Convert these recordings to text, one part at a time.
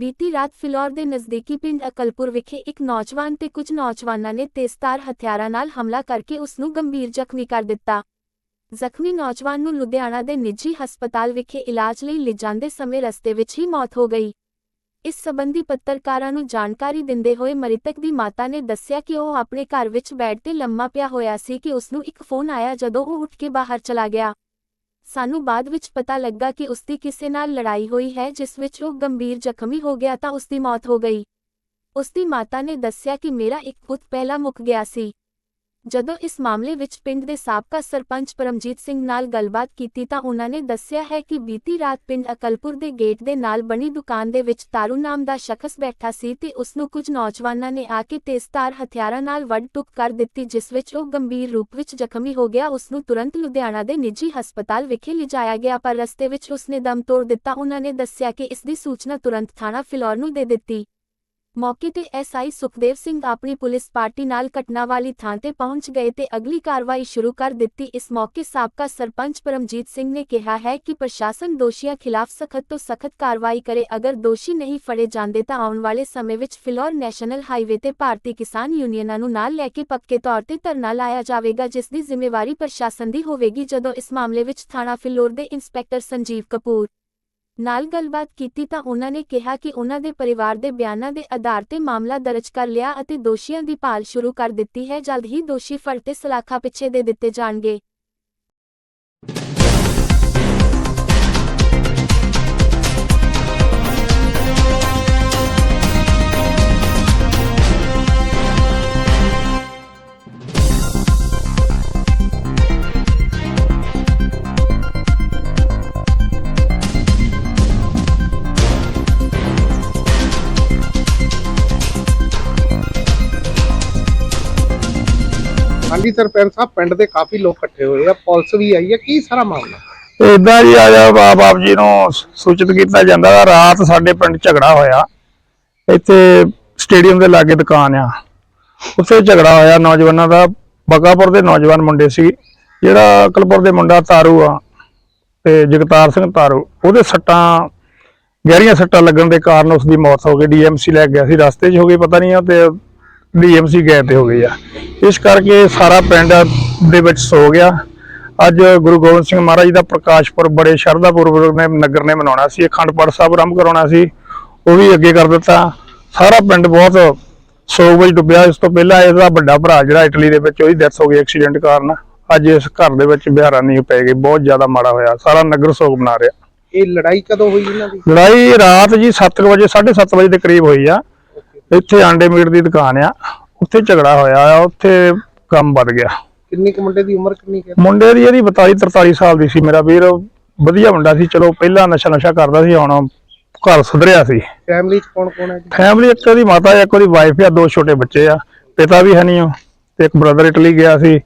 ਬੀਤੀ ਰਾਤ ਫਿਲੌਰ ਦੇ ਨਜ਼ਦੀਕੀ ਪਿੰਡ ਅਕਲਪੁਰ ਵਿਖੇ ਇੱਕ ਨੌਜਵਾਨ ਤੇ ਕੁਝ ਨੌਜਵਾਨਾਂ ਨੇ ਤੇਜ਼ਧਾਰ ਹਥਿਆਰਾਂ ਨਾਲ ਹਮਲਾ ਕਰਕੇ ਉਸ ਨੂੰ ਗੰਭੀਰ ਜ਼ਖਮੀ ਕਰ ਦਿੱਤਾ। ਜ਼ਖਮੀ ਨੌਜਵਾਨ ਨੂੰ ਲੁਧਿਆਣਾ ਦੇ ਨਿੱਜੀ ਹਸਪਤਾਲ ਵਿਖੇ ਇਲਾਜ ਲਈ ਲਿਜਾਂਦੇ ਸਮੇਂ ਰਸਤੇ ਵਿੱਚ ਹੀ ਮੌਤ ਹੋ ਗਈ। ਇਸ ਸਬੰਧੀ ਪੱਤਰਕਾਰਾਂ ਨੂੰ ਜਾਣਕਾਰੀ ਦਿੰਦੇ ਹੋਏ ਮ੍ਰਿਤਕ ਦੀ ਮਾਤਾ ਨੇ ਦੱਸਿਆ ਕਿ ਉਹ ਆਪਣੇ ਘਰ ਵਿੱਚ ਬੈੱਡ ਤੇ ਲੰਮਾ ਪਿਆ ਹੋਇਆ ਸੀ ਕਿ ਉਸ ਨੂੰ ਇੱਕ ਫੋਨ ਆਇਆ ਜਦੋਂ ਉਹ ਉੱਠ ਕੇ ਬਾਹਰ ਚਲਾ ਗਿਆ। ਸਾਨੂੰ ਬਾਅਦ ਵਿੱਚ ਪਤਾ ਲੱਗਾ ਕਿ ਉਸ ਦੀ ਕਿਸੇ ਨਾਲ ਲੜਾਈ ਹੋਈ ਹੈ, ਜਿਸ ਵਿੱਚ ਉਹ ਗੰਭੀਰ ਜ਼ਖਮੀ ਹੋ ਗਿਆ ਤਾਂ ਉਸ ਦੀ ਮੌਤ ਹੋ ਗਈ। ਉਸ ਦੀ ਮਾਤਾ ਨੇ ਦੱਸਿਆ ਕਿ ਮੇਰਾ ਇੱਕ ਪੁੱਤ ਪਹਿਲਾਂ ਮੁੱਕ ਗਿਆ ਸੀ। ਜਦੋਂ ਇਸ ਮਾਮਲੇ ਵਿੱਚ ਪਿੰਡ ਦੇ ਸਾਬਕਾ ਸਰਪੰਚ ਪਰਮਜੀਤ ਸਿੰਘ ਨਾਲ ਗੱਲਬਾਤ ਕੀਤੀ ਤਾਂ ਉਨ੍ਹਾਂ ਨੇ ਦੱਸਿਆ ਹੈ ਕਿ ਬੀਤੀ ਰਾਤ ਪਿੰਡ ਅਕਲਪੁਰ ਦੇ ਗੇਟ ਦੇ ਨਾਲ ਬਣੀ ਦੁਕਾਨ ਦੇ ਵਿੱਚ ਤਾਰੂ ਨਾਮ ਦਾ ਸ਼ਖਸ ਬੈਠਾ ਸੀ ਤੇ ਉਸ ਨੂੰ ਕੁਝ ਨੌਜਵਾਨਾਂ ਨੇ ਆ ਕੇ ਤੇਜ਼ਧਾਰ ਹਥਿਆਰਾਂ ਨਾਲ ਵੱਢ-ਟੁੱਕ ਕਰ ਦਿੱਤੀ, ਜਿਸ ਵਿੱਚ ਉਹ ਗੰਭੀਰ ਰੂਪ ਵਿੱਚ ਜ਼ਖਮੀ ਹੋ ਗਿਆ ਉਸ ਨੂੰ ਤੁਰੰਤ ਲੁਧਿਆਣਾ ਦੇ ਨਿੱਜੀ ਹਸਪਤਾਲ ਵਿਖੇ ਲਿਜਾਇਆ ਗਿਆ, ਪਰ ਰਸਤੇ ਵਿੱਚ ਉਸ ਨੇ ਦਮ ਤੋੜ ਦਿੱਤਾ ਉਨ੍ਹਾਂ ਨੇ ਦੱਸਿਆ ਕਿ ਇਸ ਦੀ ਸੂਚਨਾ ਤੁਰੰਤ ਥਾਣਾ ਫਿਲੌਰ ਨੂੰ ਦੇ ਦਿੱਤੀ। ਮੌਕੇ ਤੇ ਐਸਆਈ ਸੁਖਦੇਵ ਸਿੰਘ ਆਪਣੀ ਪੁਲਿਸ ਪਾਰਟੀ ਨਾਲ ਘਟਨਾ ਵਾਲੀ ਥਾਂ ਤੇ ਪਹੁੰਚ ਗਏ ਤੇ ਅਗਲੀ ਕਾਰਵਾਈ ਸ਼ੁਰੂ ਕਰ ਦਿੱਤੀ। ਇਸ ਮੌਕੇ ਸਾਬਕਾ ਸਰਪੰਚ ਪਰਮਜੀਤ ਸਿੰਘ ਨੇ ਕਿਹਾ ਹੈ ਕਿ ਪ੍ਰਸ਼ਾਸਨ ਦੋਸ਼ੀਆਂ ਖਿਲਾਫ ਸਖਤ ਤੋਂ ਸਖਤ ਕਾਰਵਾਈ ਕਰੇ। ਅਗਰ ਦੋਸ਼ੀ ਨਹੀਂ ਫੜੇ ਜਾਂਦੇ ਤਾਂ ਆਉਣ ਵਾਲੇ ਸਮੇਂ ਵਿੱਚ ਫਿਲੌਰ ਨੈਸ਼ਨਲ ਹਾਈਵੇ ਤੇ ਭਾਰਤੀ ਕਿਸਾਨ ਯੂਨੀਅਨਾਂ ਨੂੰ ਨਾਲ ਲੈ ਕੇ ਪੱਕੇ ਤੌਰ ਤੇ ਧਰਨਾ ਲਾਇਆ ਜਾਵੇਗਾ, ਜਿਸ ਦੀ ਜ਼ਿੰਮੇਵਾਰੀ ਪ੍ਰਸ਼ਾਸਨ ਦੀ ਹੋਵੇਗੀ। ਜਦੋਂ ਇਸ ਮਾਮਲੇ ਵਿੱਚ ਥਾਣਾ ਫਿਲੌਰ ਦੇ ਇੰਸਪੈਕਟਰ ਸੰਜੀਵ ਕਪੂਰ ਨਾਲ ਗੱਲਬਾਤ ਕੀਤੀ ਤਾਂ ਉਹਨਾਂ ਨੇ ਕਿਹਾ ਕਿ ਉਹਨਾਂ ਦੇ ਪਰਿਵਾਰ ਦੇ ਬਿਆਨਾਂ ਦੇ ਆਧਾਰ ਤੇ ਮਾਮਲਾ ਦਰਜ ਕਰ ਲਿਆ ਅਤੇ ਦੋਸ਼ੀਆਂ ਦੀ ਭਾਲ ਸ਼ੁਰੂ ਕਰ ਦਿੱਤੀ ਹੈ। ਜਲਦ ਹੀ ਦੋਸ਼ੀ ਫੜ ਤੇ ਸਲਾਖਾ ਪਿੱਛੇ ਦੇ ਦਿੱਤੇ ਜਾਣਗੇ। ਹਾਂਜੀ ਸਰਪੰਚ ਸਾਹਿਬ, ਪਿੰਡ ਦੇ ਕਾਫੀ ਲੋਕ ਇਕੱਠੇ ਹੋਏ ਆ, ਪੁਲਿਸ ਵੀ ਆਈ ਹੈ ਕੀ ਸਾਰਾ ਮਾਮਲਾ? ਇਦਾਂ ਜੀ ਆਜਾ ਆਪ ਆਪ ਜੀ ਨੂੰ ਸੂਚਿਤ ਕੀਤਾ ਜਾਂਦਾ ਰਾਤ ਸਾਡੇ ਪਿੰਡ ਝਗੜਾ ਹੋਇਆ। ਇੱਥੇ ਸਟੇਡੀਅਮ ਦੇ ਲਾਗੇ ਦੁਕਾਨ ਆ। ਉੱਥੇ ਝਗੜਾ ਹੋਇਆ, ਨੌਜਵਾਨਾਂ ਦਾ, ਬਗਾਪੁਰ ਦੇ ਨੌਜਵਾਨ ਮੁੰਡੇ ਸੀ, ਜਿਹੜਾ ਅਕਲਪੁਰ ਦੇ ਮੁੰਡਾ ਤਾਰੂ ਆ ਤੇ ਜਗਤਾਰ ਸਿੰਘ ਤਾਰੂ, ਉਹਦੇ ਸੱਟਾਂ, ਗਹਿਰੀਆਂ ਸੱਟਾਂ ਲੱਗਣ ਦੇ ਕਾਰਨ ਉਸ ਦੀ ਮੌਤ ਹੋ ਗਈ ਡੀਐਮਸੀ ਲੈ ਗਿਆ ਸੀ, ਰਸਤੇ 'ਚ ਹੋ ਗਈ, ਪਤਾ ਨਹੀਂ ਆ, ਤੇ ਡੀਐਮਸੀ ਗਏ ਤੇ ਹੋ ਗਈ ਆ। ਇਸ ਕਰਕੇ ਸਾਰਾ ਪਿੰਡ ਦੇ ਵਿੱਚ ਸੋ ਗਿਆ। ਅੱਜ ਗੁਰੂ ਗੋਬਿੰਦ ਸਿੰਘ ਮਹਾਰਾਜ ਦਾ ਪ੍ਰਕਾਸ਼ ਪੁਰਬ ਬੜੇ ਸ਼ਰਧਾ ਪੂਰਵਕ ਨੇ ਨਗਰ ਨੇ ਮਨਾਉਣਾ ਸੀ। ਅਖੰਡ ਪਾਠ ਸਾਹਿਬ ਆਰੰਭ ਕਰਾਉਣਾ ਸੀ। ਉਹ ਵੀ ਅੱਗੇ ਕਰ ਦਿੱਤਾ। ਸਾਰਾ ਪਿੰਡ ਬਹੁਤ ਸੋਗ ਵਿੱਚ ਡੁੱਬਿਆ। ਇਸ ਤੋਂ ਪਹਿਲਾਂ ਇਹਦਾ ਵੱਡਾ ਭਰਾ ਜਿਹੜਾ ਇਟਲੀ ਦੇ ਵਿੱਚ ਉਹਦੀ ਡੈਥ ਹੋ ਗਈ ਐਕਸੀਡੈਂਟ ਕਾਰਨ। ਅੱਜ ਇਸ ਘਰ ਦੇ ਵਿੱਚ ਬਿਹਾਰਾਂ ਨਹੀਂ ਪੈ ਗਈ ਬਹੁਤ ਜ਼ਿਆਦਾ ਮਾੜਾ ਹੋਇਆ। ਸਾਰਾ ਨਗਰ ਸੋਗ ਮਨਾ ਰਿਹਾ। ਇਹ ਲੜਾਈ ਕਦੋਂ ਹੋਈ ਇਹਨਾਂ ਦੀ? ਲੜਾਈ ਰਾਤ ਜੀ 7 ਵਜੇ 7:30 ਵਜੇ ਦੇ ਕਰੀਬ ਹੋਈ ਆ। ਇੱਥੇ ਆਂਡੇ ਮੀਟ ਦੀ ਦੁਕਾਨ ਆ ਉੱਥੇ ਝਗੜਾ ਹੋਇਆ ਆ ਉੱਥੇ ਕੰਮ ਵੱਧ ਗਿਆ। ਕਿੰਨੀ ਕੁ ਮੁੰਡੇ ਦੀ ਉਮਰ ਕਿੰਨੀ ਕੁ ਹੈ? ਮੁੰਡੇ ਦੀ ਇਹਦੀ 42 43 ਸਾਲ ਦੀ ਸੀ ਮੇਰਾ ਵੀਰ ਵਧੀਆ ਮੁੰਡਾ ਸੀ ਚਲੋ ਪਹਿਲਾਂ ਨਸ਼ਾ ਨਸ਼ਾ ਕਰਦਾ ਸੀ ਹੁਣ ਘਰ ਸੁਧਰਿਆ ਸੀ। ਫੈਮਿਲੀ ਚ ਕੌਣ ਕੌਣ ਹੈ ਜੀ? ਫੈਮਿਲੀ ਇੱਕ ਉਹਦੀ ਮਾਤਾ ਇੱਕ ਉਹਦੀ ਵਾਈਫ ਆ ਦੋ ਛੋਟੇ ਬੱਚੇ ਆ ਪਿਤਾ ਵੀ ਹੈ ਨਹੀਂ ਉਹ ਤੇ ਇੱਕ ਬ੍ਰਦਰ ਇਟਲੀ ਗਿਆ ਸੀ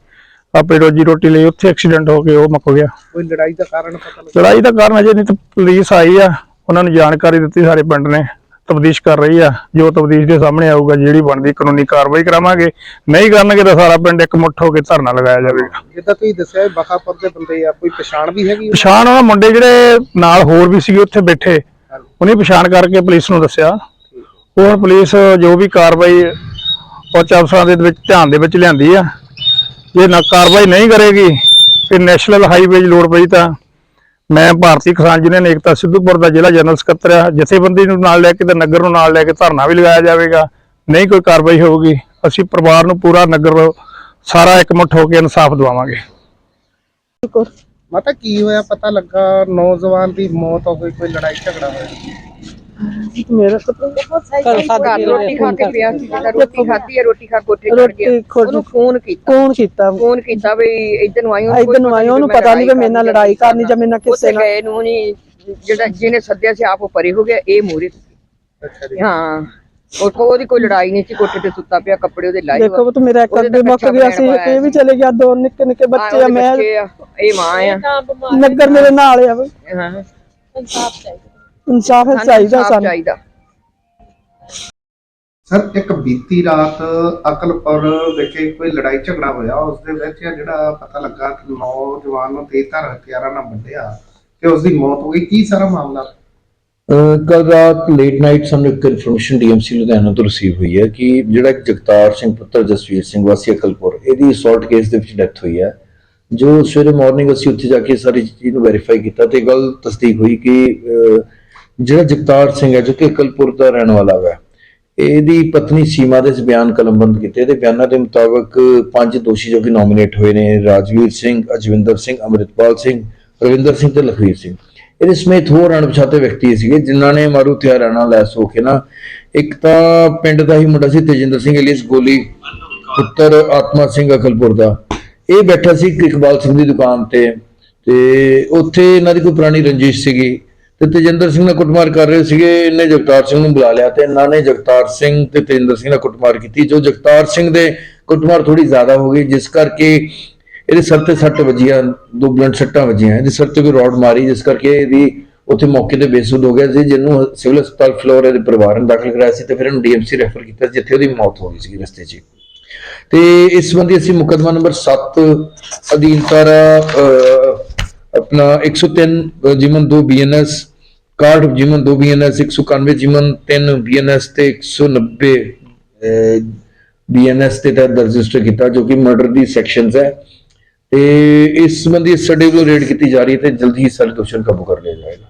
ਆਪੇ ਰੋਜੀ ਰੋਟੀ ਲਈ ਉੱਥੇ ਐਕਸੀਡੈਂਟ ਹੋ ਕੇ ਉਹ ਮੁੱਕ ਗਿਆ। ਕੋਈ ਲੜਾਈ ਦਾ ਕਾਰਨ ਪਤਾ ਲੱਗਾ? ਲੜਾਈ ਦਾ ਕਾਰਨ ਅਜੇ ਨਹੀਂ ਤੇ ਪੁਲਿਸ ਆਈ ਆ ਉਹਨਾਂ ਨੂੰ ਜਾਣਕਾਰੀ ਦਿੱਤੀ ਸਾਰੇ ਪਿੰਡ ਨੇ। ਤਬਦੀਸ਼ ਕਰ ਰਹੀ ਆ ਜੋ ਤਬਦੀਸ਼ ਦੇ ਸਾਹਮਣੇ ਆਊਗਾ ਜਿਹੜੀ ਬਣਦੀ ਕਾਨੂੰਨੀ ਕਾਰਵਾਈ ਕਰਾਵਾਂਗੇ। ਨਹੀਂ ਕਰਨਗੇ ਤਾਂ ਸਾਰਾ ਪਿੰਡ ਇੱਕ ਮੁੱਠ ਹੋ ਕੇ ਧਰਨਾ ਲਗਾਇਆ ਜਾਵੇਗਾ। ਜਿੱਦਾਂ ਤੁਸੀਂ ਦੱਸਿਆ ਇਹ ਬਖਾਪੁਰ ਦੇ ਬੰਦੇ ਆ ਕੋਈ ਪਛਾਣ ਵੀ ਹੈਗੀ ਪਛਾਣ ਉਹਨਾਂ ਮੁੰਡੇ ਜਿਹੜੇ ਨਾਲ ਹੋਰ ਵੀ ਸੀਗੇ ਉੱਥੇ ਬੈਠੇ ਉਹਨੇ ਪਛਾਣ ਕਰਕੇ ਪੁਲਿਸ ਨੂੰ ਦੱਸਿਆ। ਉਹ ਪੁਲਿਸ ਜੋ ਵੀ ਕਾਰਵਾਈ ਉੱਚ ਅਫਸਰਾਂ ਦੇ ਵਿੱਚ ਧਿਆਨ ਦੇ ਵਿੱਚ ਲਿਆਂਦੀ ਆ ਜੇ ਨਾ ਕਾਰਵਾਈ ਨਹੀਂ ਕਰੇਗੀ ਤੇ ਨੈਸ਼ਨਲ ਹਾਈਵੇ 'ਚ ਲੋੜ ਪਈ ਤਾਂ ਮੈਂ ਭਾਰਤੀ ਕਿਸਾਨ ਯੂਨੀਅਨ ਏਕਤਾ ਸਿੱਧੂਪੁਰ ਦਾ ਜ਼ਿਲ੍ਹਾ ਜਨਰਲ ਸਕੱਤਰ ਆ ਜਥੇਬੰਦੀ ਨੂੰ ਨਾਲ ਲੈ ਕੇ ਤੇ ਨਗਰ ਨੂੰ ਨਾਲ ਲੈ ਕੇ ਧਰਨਾ ਵੀ ਲਗਾਇਆ ਜਾਵੇਗਾ। ਨਹੀਂ ਕੋਈ ਕਾਰਵਾਈ ਹੋਊਗੀ। ਅਸੀਂ ਪਰਿਵਾਰ ਨੂੰ ਪੂਰਾ ਨਗਰ ਸਾਰਾ ਇਕਮੁੱਠ ਹੋ ਕੇ ਇਨਸਾਫ ਦਿਵਾਵਾਂਗੇ। ਮਾਤਾ ਕੀ ਹੋਇਆ? ਪਤਾ ਲੱਗਾ ਨੌਜਵਾਨ ਦੀ ਮੌਤ ਹੋ ਗਈ ਕੋਈ ਲੜਾਈ ਝਗੜਾ ਹੋਇਆ? ਮੇਰਾ ਤਾਂ ਘਰ ਰੋਟੀ ਖਾ ਕੇ ਪਿਆ ਸੀ ਜਿਹੜਾ ਰੋਟੀ ਖਾਧੀ ਹੈ ਰੋਟੀ ਖਾ ਕੋਠੇ ਚੜ ਗਿਆ ਰੋਟੀ ਖੋਜ ਉਹਨੂੰ ਫੋਨ ਕੀਤਾ। ਕੌਣ ਕੀਤਾ। ਫੋਨ ਕੀਤਾ ਵੀ ਇਧਰ ਨੂੰ ਆਈ ਇਧਰ ਨੂੰ ਆਈ ਉਹਨੂੰ ਪਤਾ ਨਹੀਂ ਕਿ ਮੇਰੇ ਨਾਲ ਲੜਾਈ ਕਰਨੀ ਜਾਂ ਮੇਰੇ ਨਾਲ ਕਿਸੇ ਕਿਸੇ ਨਾਲ। ਗਏ ਨੂੰ ਨਹੀਂ ਜਿਹੜਾ ਜਿਹਨੇ ਸੱਦਿਆ ਸੀ ਆਪ ਉਹ ਪਰੇ ਹੋ ਗਿਆ ਇਹ ਮੂਰੇ ਅੱਛਾ ਜੀ। ਹਾਂ ਉਹ ਉਹਦੀ ਕੋਈ ਲੜਾਈ ਨਹੀਂ ਸੀ ਕੋਠੇ ਤੇ ਸੁੱਤਾ ਪਿਆ ਕੱਪੜੇ ਉਹਦੇ ਲਾਏ ਦੇਖੋ ਤੂੰ ਮੇਰਾ ਇੱਕ ਉਹਦੇ ਅੱਗੇ ਤਾਂ ਮੁੱਕ ਕੱਚਾ ਗਿਆ ਸੀ ਬਣਾਇਆ ਇਹ ਵੀ ਚਲੇ ਗਿਆ ਦੋ ਨਿੱਕੇ ਨਿੱਕੇ ਬੱਚੇ ਆ ਮੈਂ ਬੱਚੇ ਆ ਇਹ ਮਾਂ ਆ। ਨਗਰ ਮੇਰੇ ਨਾਲ ਆ ਵੀ। ਹਾਂ। ਇਨਸਾਫ ਸਾਨੂੰ ਚਾਹੀਦਾ ਇਨਸਾਫ਼ ਸਾਨੂੰ। ਚਾਹੀਦਾ। ਸਰ ਇੱਕ ਬੀਤੀ ਰਾਤ ਅਕਲਪੁਰ ਵਿਖੇ ਕੋਈ ਲੜਾਈ ਝਗੜਾ ਹੋਇਆ ਉਸ ਦੇ ਵਿੱਚ ਜਿਹੜਾ ਪਤਾ ਲੱਗਾ ਕਿ ਨੌਜਵਾਨ ਨੂੰ ਤੇਜ਼ਧਾਰ ਹਥਿਆਰਾਂ ਨਾਲ ਵੱਢਿਆ ਤੇ ਉਸ ਦੀ ਮੌਤ ਹੋ ਗਈ। ਕੀ ਸਾਰਾ ਮਾਮਲਾ? ਕੱਲ ਰਾਤ ਲੇਟ ਨਾਈਟ ਸਾਨੂੰ ਇੱਕ ਇਨਫੋਰਮੇਸ਼ਨ ਡੀਐਮਸੀ ਲੁਧਿਆਣਾ ਤੋਂ ਰਿਸੀਵ ਹੋਈ ਹੈ ਕਿ ਜਿਹੜਾ ਇੱਕ ਜਗਤਾਰ ਸਿੰਘ ਪੁੱਤਰ ਜਸਵੀਰ ਸਿੰਘ ਵਾਸੀ ਅਕਲਪੁਰ ਇਹਦੀ ਅਸੌਲਟ ਕੇਸ ਦੇ ਵਿੱਚ ਡੈਥ ਹੋਈ ਹੈ ਜੋ ਸਵੇਰੇ ਮਾਰਨਿੰਗ ਅਸੀਂ ਉੱਥੇ ਜਾ ਕੇ ਸਾਰੀ ਚੀਜ਼ ਨੂੰ ਵੈਰੀਫਾਈ ਕੀਤਾ ਤੇ ਗੱਲ ਤਸਦੀਕ ਹੋਈ ਕਿ ਅਹ, ਜਿਹੜਾ ਜਗਤਾਰ ਸਿੰਘ ਹੈ, ਜੋ ਕਿ ਅਕਲਪੁਰ ਦਾ ਰਹਿਣ ਵਾਲਾ ਹੈ ਇਹਦੀ ਪਤਨੀ ਸੀਮਾ ਦੇ ਬਿਆਨ ਕਲਮਬੰਦ ਕੀਤੇ। ਇਹਦੇ ਬਿਆਨਾਂ ਦੇ ਮੁਤਾਬਕ ਪੰਜ ਦੋਸ਼ੀ ਜੋ ਕਿ ਨੋਮੀਨੇਟ ਹੋਏ ਨੇ, ਰਾਜਵੀਰ ਸਿੰਘ, ਅਜਵਿੰਦਰ ਸਿੰਘ, ਅਮਰਿਤਪਾਲ ਸਿੰਘ, ਰਵਿੰਦਰ ਸਿੰਘ ਤੇ ਲਖਵੀਰ ਸਿੰਘ। ਇਹਦੇ ਸਮੇਤ ਹੋਰ ਅਣਪਛਾਤੇ ਵਿਅਕਤੀ ਸੀਗੇ, ਜਿਨ੍ਹਾਂ ਨੇ ਮਾਰੂ ਹਥਿਆਰਾਂ ਨਾਲ ਲੈਸ ਹੋ ਕੇ ਨਾ, ਇੱਕ ਤਾਂ ਪਿੰਡ ਦਾ ਹੀ ਮੁੰਡਾ ਸੀ, ਤੇਜਿੰਦਰ ਸਿੰਘ ਐਲੀਸ ਗੋਲੀ, ਪੁੱਤਰ ਆਤਮਾ ਸਿੰਘ ਅਕਲਪੁਰ ਦਾ। ਇਹ ਬੈਠਾ ਸੀ ਇਕਬਾਲ ਸਿੰਘ ਦੀ ਦੁਕਾਨ ਤੇ ਤੇ ਉੱਥੇ ਇਹਨਾਂ ਦੀ ਕੋਈ ਪੁਰਾਣੀ ਰੰਜਿਸ਼ ਸੀਗੀ। ਤੇ ਤੇਜਿੰਦਰ ਸਿੰਘ ਨਾਲ ਕੁੱਟਮਾਰ ਕਰ ਰਹੇ ਸੀਗੇ। ਇਹਨੇ ਜਗਤਾਰ ਸਿੰਘ ਨੂੰ ਬੁਲਾ ਲਿਆ ਤੇ ਇਹਨਾਂ ਨੇ ਜਗਤਾਰ ਸਿੰਘ ਤੇ ਤੇਜਿੰਦਰ ਸਿੰਘ ਨਾਲ ਕੁੱਟਮਾਰ ਕੀਤੀ, ਜੋ ਜਗਤਾਰ ਸਿੰਘ ਦੇ ਕੁੱਟਮਾਰ ਥੋੜੀ ਜ਼ਿਆਦਾ ਹੋ ਗਈ, ਜਿਸ ਕਰਕੇ ਇਹਦੇ ਸਿਰ ਤੇ ਸੱਟ ਵੱਜੀਆਂ ਦੋ ਬਲੰਟ ਸੱਟਾਂ ਵੱਜੀਆਂ ਇਹਦੇ ਸਿਰ ਤੇ ਕੋਈ ਰੋਡ ਮਾਰੀ, ਜਿਸ ਕਰਕੇ ਇਹਦੀ ਉੱਥੇ ਮੌਕੇ ਤੇ ਬੇਸੁੱਧ ਹੋ ਗਿਆ ਸੀ, ਜਿਹਨੂੰ ਸਿਵਲ ਹਸਪਤਾਲ ਫਲੋਰ ਦੇ ਪਰਿਵਾਰ ਨੇ ਦਾਖਲ ਕਰਾਇਆ ਸੀ ਤੇ ਫਿਰ ਇਹਨੂੰ ਡੀਐਮਸੀ ਰੈਫਰ ਕੀਤਾ ਜਿੱਥੇ ਉਹਦੀ ਮੌਤ ਹੋ ਗਈ ਸੀ ਰਸਤੇ 'ਚ। ਤੇ ਇਸ ਸੰਬੰਧੀ ਅਸੀਂ ਮੁਕੱਦਮਾ ਨੰਬਰ 7 ਅਧੀਨ ਧਾਰਾ ਅਹ, ਆਪਣਾ 103 ਜਿਮਨ 2 ਬੀਐਨਐਸ 61 ਜਿਮਨ 2 ਬੀਐਨਐਸ 191 ਜਿਮਨ 3 ਬੀਐਨਐਸ ਤੇ 190 ਬੀਐਨਐਸ ਤੇ ਤਹਿਤ ਰਜਿਸਟਰ ਕੀਤਾ ਜੋ ਕਿ ਮਰਡਰ ਦੀ ਸੈਕਸ਼ਨਸ ਹੈ। ਤੇ ਇਸ ਸੰਬੰਧੀ ਸਟੱਡੀ ਵੱਲੋਂ ਰੇਡ ਕੀਤੀ ਜਾ ਰਹੀ ਹੈ ਤੇ ਜਲਦੀ ਹੀ ਸਾਰੇ ਦੋਸ਼ੀਆਂ ਨੂੰ ਕਾਬੂ ਕਰ ਲਿਆ ਜਾਏਗਾ।